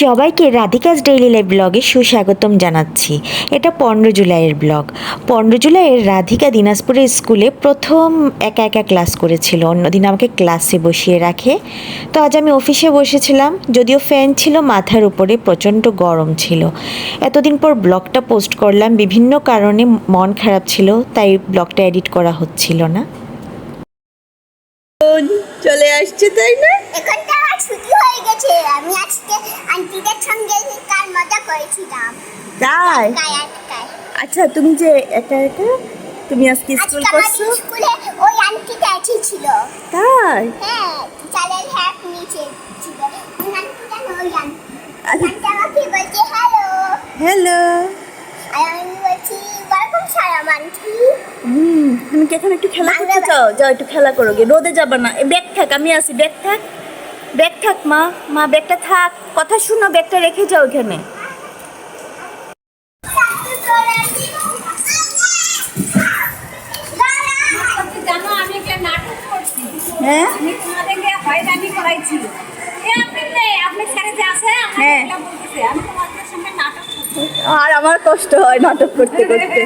সবাইকে রাধিকাস daily life ব্লগে সুস্বাগতম জানাচ্ছি। এটা পনেরো জুলাইয়ের ব্লগ। পনেরো জুলাইয়ের রাধিকা দিনাজপুরের স্কুলে প্রথম একা একা ক্লাস করেছিল। অন্যদিন আমাকে ক্লাসে বসিয়ে রাখে। তো আজ আমি অফিসে বসেছিলাম। যদিও ফ্যান ছিল মাথার উপরে প্রচণ্ড গরম ছিল। এতদিন পর ব্লগটা পোস্ট করলাম। বিভিন্ন কারণে মন খারাপ ছিল তাই ব্লগটা এডিট করা হচ্ছিল না। চলে আসছে তাই না? ছুটি হয়ে গেছে। আমি আজকে আন্টিদের সঙ্গে কার মজা করেছিলাম। তাই? আচ্ছা তুমি যে একা একা তুমি আজকে স্কুল করছ? স্কুলে ওই আন্টিটা এসেছিল তাই? হ্যাঁ হ্যাপ নিচে ছিল। ওই আন্টিটা ওই আন্টি। আচ্ছা। আন্টি আমাকে বলছে হ্যালো হ্যালো আর আমি বলছি ওয়েলকাম সালাম আন্টি। হুম তুমি কি এখন একটু খেলা করতে চাও? যাও একটু খেলা করো গে রোদে যাবা না। ব্যাগ থাক আমি আসি ব্যাগ থাক। ব্যাগ থাক মা। মা ব্যাগটা থাক। কথা শুনো ব্যাগটা রেখে যাও করছি হ্যাঁ? নে, হ্যাঁ। আর আমার কষ্ট হয় নাটক করতে করতে।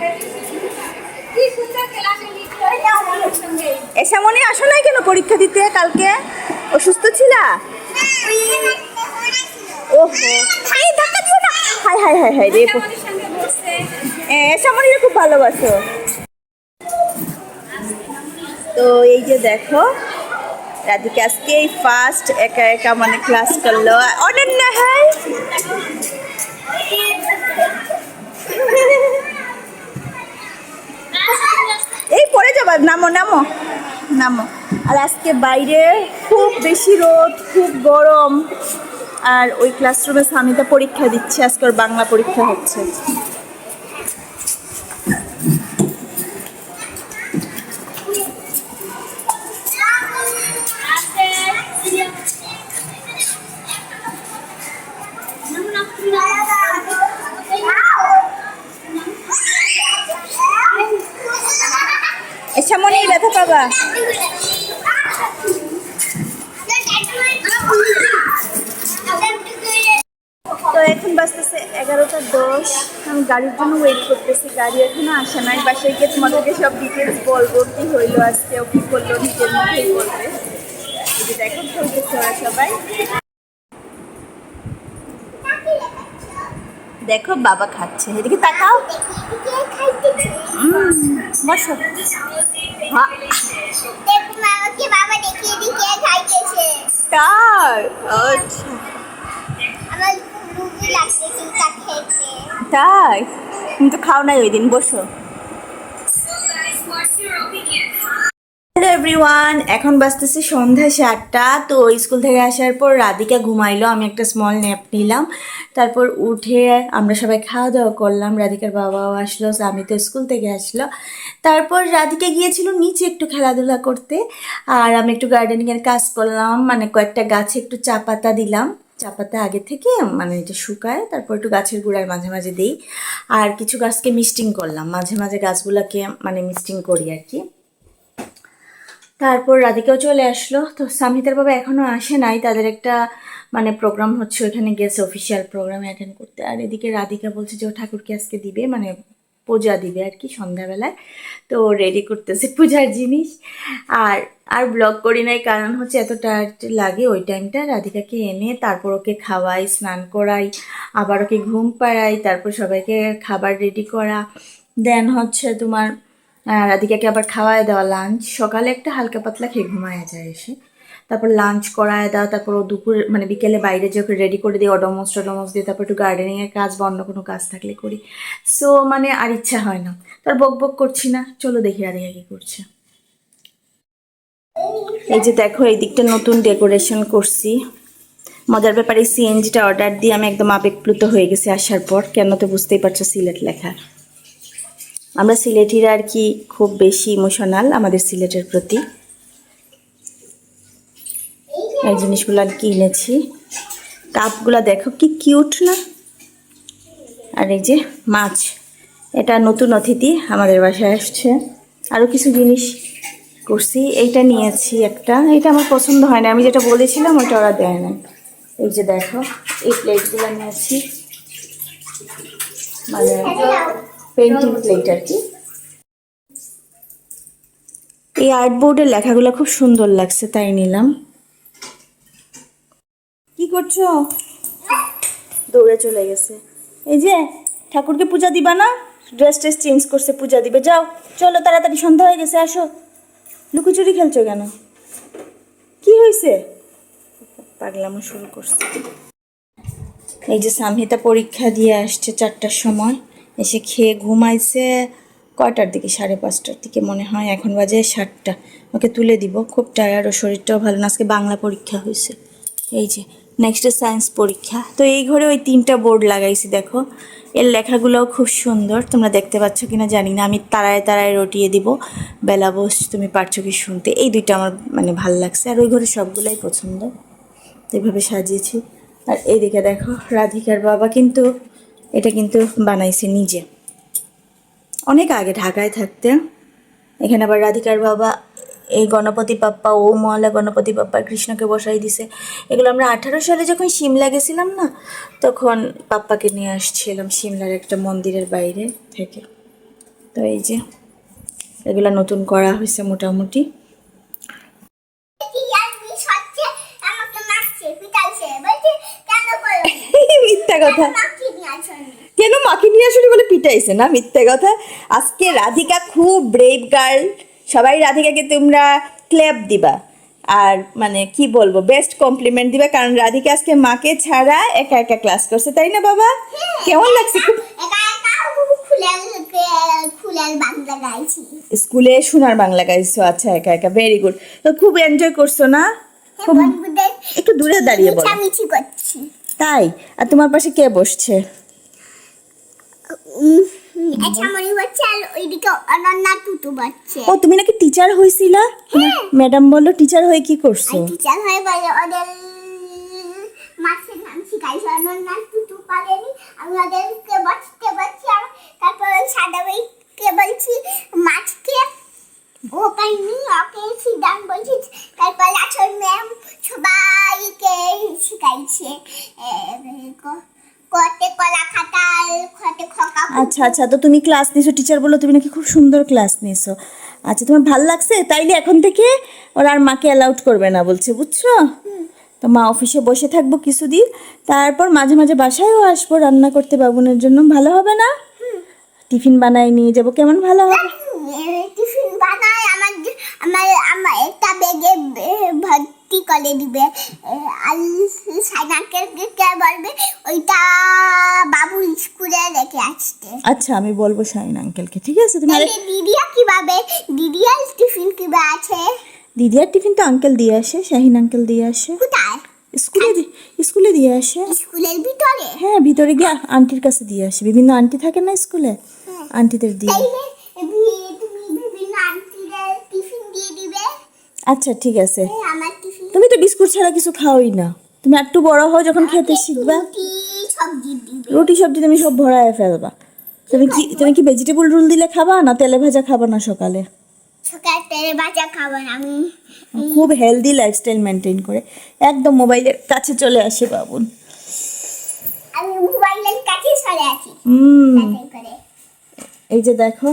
কি সুন্দর ক্লাসে লিখলো এটা আমার সঙ্গে এসা মনে আসো নাই কেন পরীক্ষা দিতে কালকে? অসুস্থ ছিলা? ওহো। এই ধাক্কা দিও না। হাই হাই হাই হাই রে বসছে খুব ভালোবাসো। তো এই যে দেখো, রাধিকা আজকে এই ফার্স্ট একা একা মানে ক্লাস করল। অনন্য, হাই। এই পড়ে যাবা, নামো নামো। নামো। আর আজকে বাইরে খুব বেশি রোদ, খুব গরম। আর ওই ক্লাসরুমে স্বামীটা পরীক্ষা দিচ্ছে, আজকে ওর বাংলা পরীক্ষা হচ্ছে। গাড়ির জন্য ওয়েট করতেছি। গাড়ি এখনও আসে নাই। বাসায় গিয়ে তোমাদেরকে সব ডিটেলস বলব কি হইল আজকে ও কি করল, নিজের মুখেই বলবে। এই যে দেখো, চলতেছে ওরা সবাই। দেখো, বাবা খাচ্ছে। এদিকে তাকাও। বসো। আচ্ছা। আমার রুগী লাগছে চিন্তা খেতে। তাই? তুমি তো খাও নাই ওই দিন বসো এভরিওয়ান এখন বাজতেছে সন্ধ্যা সাতটা, তো স্কুল থেকে আসার পর রাধিকা ঘুমাইলো, আমি একটা স্মল ন্যাপ নিলাম। তারপর উঠে আমরা সবাই খাওয়া দাওয়া করলাম, রাধিকার বাবাও আসলো, আমি তো স্কুল থেকে আসলো। তারপর রাধিকা গিয়েছিল নিচে একটু খেলাধুলা করতে, আর আমি একটু গার্ডেনিংয়ের কাজ করলাম মানে কয়েকটা গাছে একটু চা পাতা দিলাম। চা পাতা আগে থেকে মানে এটা শুকায়, তারপর একটু গাছের গোড়ায় মাঝে মাঝে দিই। আর কিছু গাছকে মিস্টিং করলাম, মাঝে মাঝে গাছগুলোকে মানে মিস্টিং করি আর কি তারপর রাধিকাও চলে আসলো। তো সামিতার বাবা এখনও আসে নাই, তাদের একটা মানে প্রোগ্রাম হচ্ছে ওইখানে গেছে অফিসিয়াল প্রোগ্রামে অ্যাটেন্ড করতে। আর এদিকে রাধিকা বলছে যে ও ঠাকুরকে আজকে দিবে মানে পূজা দিবে আর কি সন্ধ্যাবেলায়। তো রেডি করতেছে পূজার জিনিস। আর আর ব্লগ করি নাই, কারণ হচ্ছে এত টায়ার্ড লাগে ওই টাইমটা রাধিকাকে এনে তারপর ওকে খাওয়াই, স্নান করাই, আবার ওকে ঘুম পাড়াই, তারপর সবাইকে খাবার রেডি করা। দেন হচ্ছে তোমার রাধিকাকে আবার খাওয়ায় দেওয়া লাঞ্চ সকালে একটা হালকা পাতলা খেয়ে ঘুমায় যায় এসে। তারপর লাঞ্চ করায় দেওয়া, তারপর ও দুপুর মানে বিকেলে বাইরে যে ওকে রেডি করে দিই অডমস টডমস দিয়ে তারপর একটু গার্ডেনিংয়ের কাজ বা অন্য কোনো কাজ থাকলে করি। সো মানে আর ইচ্ছা হয় না। তার বক বক করছি না। চলো দেখি রাধিকা কী করছে। এই যে দেখো, এই দিকটা নতুন ডেকোরেশন করছি। মজার ব্যাপারে সিএনজিটা অর্ডার দিয়ে আমি একদম আবেগপ্লুত হয়ে গেছি আসার পর। কেন তো বুঝতেই পারছ সিলেট লেখা। আমরা সিলেটিরা আর কি খুব বেশি ইমোশনাল আমাদের সিলেটের প্রতি। এই জিনিসগুলো আর কি এনেছি। কাপগুলো দেখো, কি কিউট না? আর এই যে মাছ, এটা নতুন অতিথি আমাদের বাসায় আসছে। আরও কিছু জিনিস করছি, এইটা নিয়েছি একটা। এটা আমার পছন্দ হয় না, আমি যেটা বলেছিলাম ওটা ওরা দেয় না। এই যে দেখো, এই প্লেটগুলো নিয়েছি। মানে পেন্টিং প্লেট আর কি। এই আর্ট বোর্ডের লেখাগুলো খুব সুন্দর লাগছে, তাই নিলাম। কি করছ? দৌড়ে চলে গেছে। এই যে, ঠাকুরকে পূজা দিবা না? ড্রেস ট্রেস চেঞ্জ করছে, পূজা দিবে। যাও, চলো তাড়াতাড়ি, সন্ধ্যা হয়ে গেছে, আসো। লুকোচুরি খেলছো কেন? কি হয়েছে পাগলামো শুরু করছে। এই যে সামহিতা পরীক্ষা দিয়ে আসছে চারটার সময়, এসে খেয়ে ঘুমাইছে কয়টার দিকে? সাড়ে পাঁচটার দিকে মনে হয়, এখন বাজে সাতটা। ওকে তুলে দিব, খুব টায়ার্ড ও শরীরটাও ভালো না, আজকে বাংলা পরীক্ষা হয়েছে এই যে নেক্সট সায়েন্স পরীক্ষা। তো এই ঘরে ওই তিনটা বোর্ড লাগাইছি, দেখো। এর লেখাগুলোও খুব সুন্দর। তোমরা দেখতে পাচ্ছ কি না জানি না। আমি তারায় তারায় রটিয়ে দিব। বেলা বস, তুমি পারছ কি শুনতে? এই দুইটা আমার মানে ভালো লাগছে। আর ওই ঘরে সবগুলাই পছন্দ। এইভাবে সাজিয়েছি। আর এইদিকে দেখো, রাধিকার বাবা কিন্তু এটা কিন্তু বানাইছে নিজে। অনেক আগে ঢাকায় থাকতে এখানে আবার রাধিকার বাবা এই গণপতি পাপ্পা ও মহলা গণপতি পাপ্পা কৃষ্ণকে বসাই দিছে। এগুলো আমরা আঠারো সালে যখন সিমলা গেছিলাম না, তখন পাপ্পাকে নিয়ে আসছিলাম সিমলার একটা মন্দিরের বাইরে থেকে। তো এই যে, এগুলো নতুন করা হয়েছে মোটামুটি। মিথ্যা কথা। কেন মাকে নিয়ে আসলি বলে পিটাইছে? না, মিথ্যে কথা। আজকে রাধিকা খুব ব্রেভ গার্ল সবাই রাধিকাকে তোমরা ক্ল্যাপ দিবা। আর মানে কি বলব বেস্ট কমপ্লিমেন্ট দিবা, কারণ রাধিকা আজকে মাকে ছাড়া একা একা ক্লাস করছে, তাই না বাবা? কেমন লাগছে স্কুলে সোনার বাংলা গাইছো আচ্ছা একা একা ভেরি গুড তো খুব এনজয় করছ না? একটু দূরে দাঁড়িয়ে বলো। তাই? আর তোমার পাশে কে বসছে? আচ্ছা মনে হচ্ছে আর ওইদিকে অনন্যা টুটু বাচ্চে ও তুমি নাকি টিচার হয়েছিলা ম্যাডাম বলল টিচার হয়ে কি করছ? টিচার হয়ে বলে ওদের মাছের নাম শিখাইছে অনন্যা টুটু পারেনি আমি ওদেরকে বসতে বলছি আর তারপর সাদা ভাইকে বলছি মাছকে ও পাইনি ওকে সিদ্ধান বলছি তারপর আসল ম্যাম সবাইকে শিখাইছে। আচ্ছা আচ্ছা তো তুমি ক্লাস নিছো টিচার বলল তুমি নাকি খুব সুন্দর ক্লাস নিছো। আচ্ছা তোমার ভালো লাগছে? তাইলে এখন থেকে ওরা আর মাকে অ্যালাউড করবে না বলছে বুঝছ? তো মা অফিসে বসে থাকব কিছুদিন তারপর মাঝে মাঝে বাসায়ও আসব রান্না করতে বাবুনের জন্য। ভালো হবে না? টিফিন বানায় নিয়ে যাব কেমন ভালো হবে? টিফিন বানায় আমার আমার আমার করে দিবে। আর সাইনাকে কে বলবে ওইটা বাবু স্কুলে রেখে আসতে আচ্ছা আমি বলব শাহিন আঙ্কেলকে ঠিক আছে? তুমি দিদিয়া কীভাবে? দিদিয়ার টিফিন কীভাবে আছে? দিদি আর টিফিন তো আঙ্কেল দিয়ে আসে শাহিন আঙ্কেল দিয়ে আসে। কোথায়? স্কুলে স্কুলে দিয়ে আসে। স্কুলের ভিতরে? হ্যাঁ ভিতরে গিয়ে আন্টির কাছে দিয়ে আসে। বিভিন্ন আন্টি থাকে না স্কুলে? আন্টিদের দিয়ে। তাইলে বিভিন্ন আন্টিদের দিয়ে দিবে। আচ্ছা ঠিক আছে। তুমি তো বিস্কুট ছাড়া কিছু খাওই না। তুমি একটু বড় হও যখন খেতে শিখবা। রুটি সবজি তুমি সব ভরায় ফেলবা। তুমি কি তুমি কি ভেজিটেবল রোল দিলে খাবা না তেলে ভাজা খাবা না সকালে? সকাল তেলে বাজা খাবার আমি। খুব হেলদি লাইফস্টাইল মেনটেন করে। একদম মোবাইলের কাছে চলে আসে বাবুন। আমি মোবাইলের কাছে চলে আসি। হুম। এই যে দেখো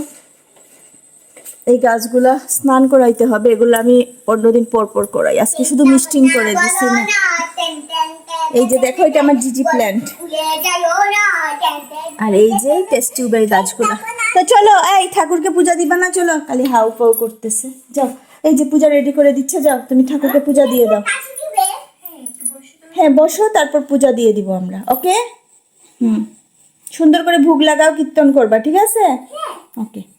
এই গাছগুলা স্নান করাইতে হবে এগুলো আমি পনেরো দিন পর পর করাই। আজকে শুধু মিষ্টিং করে দিচ্ছি না। এই যে দেখো এটা আমার জিজি প্ল্যান্ট আর এই যে টেস্ট টিউবের গাছগুলো। তো চলো এই ঠাকুরকে পূজা দিবা না? চলো খালি হাউ ফাউ করতেছে। যাও এই যে পূজা রেডি করে দিচ্ছে যাও তুমি ঠাকুরকে পূজা দিয়ে দাও। হ্যাঁ বসো তারপর পূজা দিয়ে দিব আমরা ওকে? হুম। সুন্দর করে ভোগ লাগাও কীর্তন করবা ঠিক আছে? ওকে। বাস তিনটা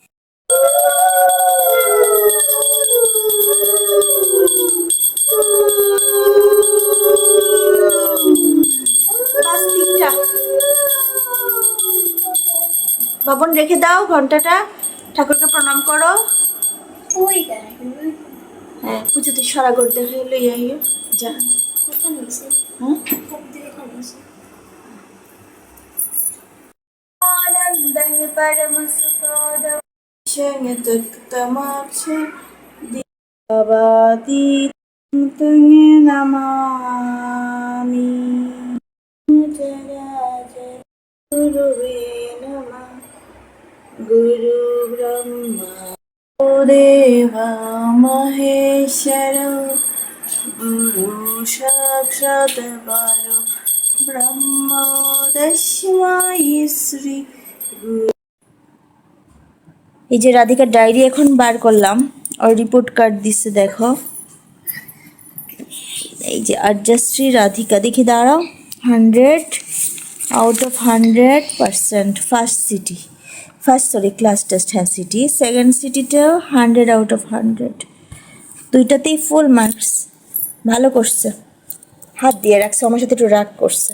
বাবন, রেখে দাও ঘন্টাটা। ঠাকুরকে প্রণাম করো। হ্যাঁ পুজোতে সরা করতে হয়ে লইয়া আইও। যা। shenge tuk tamak she di babati tange namami jaraje guruve nama guru brahma deva maheshwara गुरु साक्षात् परं ब्रह्म এই যে রাধিকার ডায়েরি এখন বার করলাম। আর রিপোর্ট কার্ড দিচ্ছে, দেখো। এই যে আর্যাশ্রী, রাধিকা, দেখি দাঁড়াও। Hundred out of hundred percent first CT first sorry class test হ্যাঁ সিটি সেকেন্ড সিটিতেও হান্ড্রেড আউট অফ হান্ড্রেড দুইটাতেই ফুল মার্কস ভালো করছে। হাত দিয়ে রাখছে, আমার সাথে একটু রাগ করছে।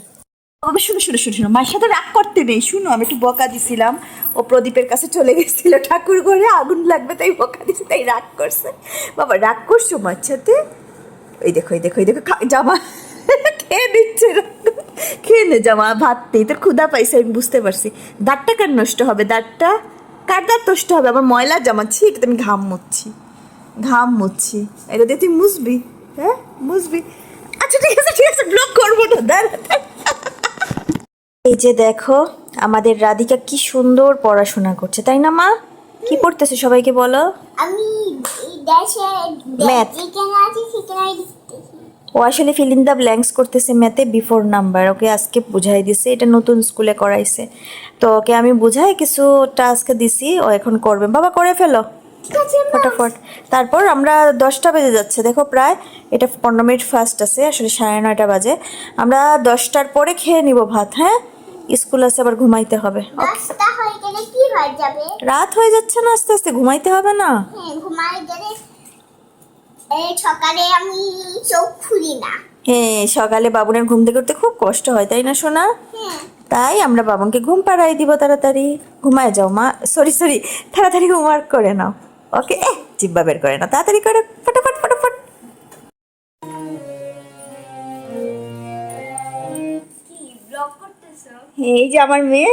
বাবা শুনো শুনো শুনো শুনো। মায়ের সাথে রাগ করতে নেই। শুনো, আমি একটু বকা দিছিলাম। ও প্রদীপের কাছে চলে গেছিল ঠাকুর ঘরে। আগুন লাগবে, তাই বকা দিছে, তাই রাগ করছে। বাবা, রাগ করছ মার সাথে? এই দেখো এই দেখো এই দেখো জামা খেয়ে নিচ্ছে খেয়ে নে, জামা, ভাত নেই। তোর ক্ষুদা পাইছে, আমি বুঝতে পারছি। দাঁতটা কার নষ্ট হবে? দাঁতটা? কার দাঁত নষ্ট হবে? আমার ময়লা জামা, ছি আমি ঘাম মুচ্ছি। ঘাম মুচ্ছি। এটা দিয়ে তুই মুছবি হ্যাঁ? মুছবি। আচ্ছা ঠিক আছে ঠিক আছে ব্লক করব না। দাঁড়া। এই যে দেখো আমাদের রাধিকা কি সুন্দর পড়াশোনা করছে তাই না মা? কি পড়তেছে সবাইকে বলো? আমি লিখতেছি ও আসলে ফিল ইন দ্য ব্ল্যাঙ্কস করতেছে ম্যাথে বিফোর নাম্বার ওকে আজকে বুঝাই দিছে এটা নতুন স্কুলে করাইছে। তো ওকে আমি বুঝাই কিছু টাস্ক দিছি ও এখন করবে। বাবা করে ফেলো? ফটাফট। তারপর আমরা দশটা বেজে যাচ্ছে দেখো প্রায় এটা পনেরো মিনিট ফার্স্ট আছে আসলে সাড়ে নয়টা বাজে। আমরা দশটার পরে খেয়ে নিব ভাত হ্যাঁ? স্কুল আছে আবার ঘুমাইতে হবে। দশটা গেলে কি যাবে? রাত হয়ে যাচ্ছে না আস্তে আস্তে ঘুমাইতে হবে না। হ্যাঁ ঘুমাই গেলে এই সকালে আমি চোখ খুলি না। হ্যাঁ সকালে বাবুনের ঘুম থেকে উঠতে খুব কষ্ট হয় তাই না সোনা? হ্যাঁ। তাই আমরা বাবনকে ঘুম পাড়াই দিব তাড়াতাড়ি। ঘুমায় যাও মা। সরি সরি তাড়াতাড়ি হোমওয়ার্ক করে নাও। ওকে এ জিব্বা বের করে নাও। তাড়াতাড়ি করে ফটাফট ফটাফট। এই যে আমার মেয়ে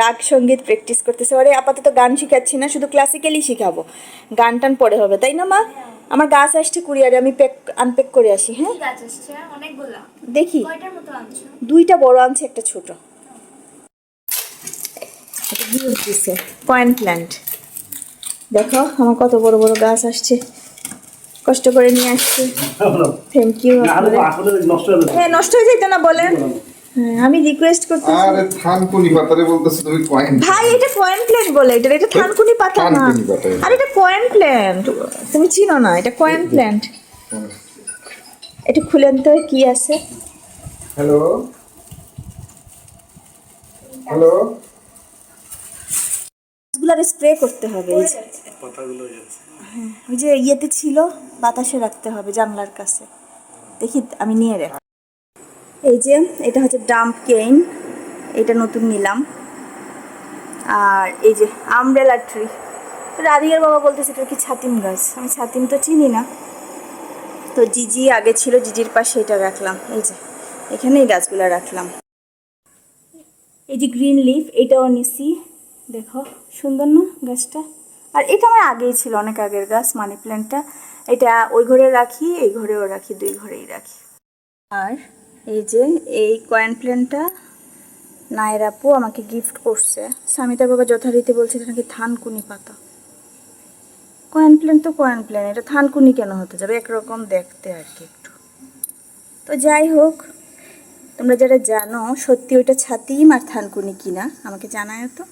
রাগ সংগীত প্র্যাকটিস করতেছে। ওরে আপাতত গান শিখাচ্ছি না শুধু ক্লাসিক্যালি শিখাবো। গান টান পরে হবে তাই না মা? আমার গাছ আসছে কুরিয়ারে আমি প্যাক আনপ্যাক করে আসি হ্যাঁ? গাছ আসছে? অনেকগুলো। দেখি। কয়টার মতো আনছো? দুইটা বড় আনছে একটা ছোট। দিছে পয়েন্ট প্ল্যান্ট দেখো আমার কত বড় বড় গাছ আসছে। কষ্ট করে নিয়ে আসছে। থ্যাংক ইউ হয়ে হ্যাঁ নষ্ট হয়ে যেত না বলেন। হ্যাঁ আমি রিকোয়েস্ট করতে আরে থানকুনি পাতারে বলতেছে তুমি পয়েন্ট ভাই এটা কয়েন প্ল্যান্ট বলে এটা এটা থানকুনি পাতা না। আর এটা পয়েন্ট প্ল্যান্ট তুমি চিনো না এটা কয়েন প্ল্যান্ট এটা খুলেন তো কি আছে? হ্যালো হ্যালো গাছগুলার স্প্রে করতে হবে এই যে। হ্যাঁ, ওই যে ইয়েতে ছিল বাতাসে রাখতে হবে জানলার কাছে। দেখি আমি নিয়ে রে। এই যে, এটা হচ্ছে ডাম্প কেইন এটা নতুন নিলাম। আর এই যে আমব্রেলা ট্রি রাধিকার বাবা বলতেছে এটা কি ছাতিম গাছ? আমি ছাতিম তো চিনি না। তো জিজি আগে ছিল, জিজির পাশে এটা রাখলাম। এই যে এখানে এই গাছগুলো রাখলাম। এই যে গ্রিন লিফ এটাও নিছি। দেখো, সুন্দর না গাছটা? আর এটা আমার আগেই ছিল, অনেক আগের গাছ মানি প্ল্যান্টটা এটা ওই ঘরে রাখি, এই ঘরেও রাখি, দুই ঘরেই রাখি। আর এই যে, এই কয়েন প্ল্যানটা নায়ের আপু আমাকে গিফট করছে। স্বামিতা বাবা যথারীতি বলছে এটা নাকি থানকুনি পাতা। কয়েন প্ল্যান তো কয়েন প্ল্যান এটা থানকুনি কেন হতে যাবে? একরকম দেখতে আর কি একটু। তো যাই হোক, তোমরা যারা জানো, সত্যি ওইটা ছাতিম আর থানকুনি কিনা, আমাকে জানায় তো।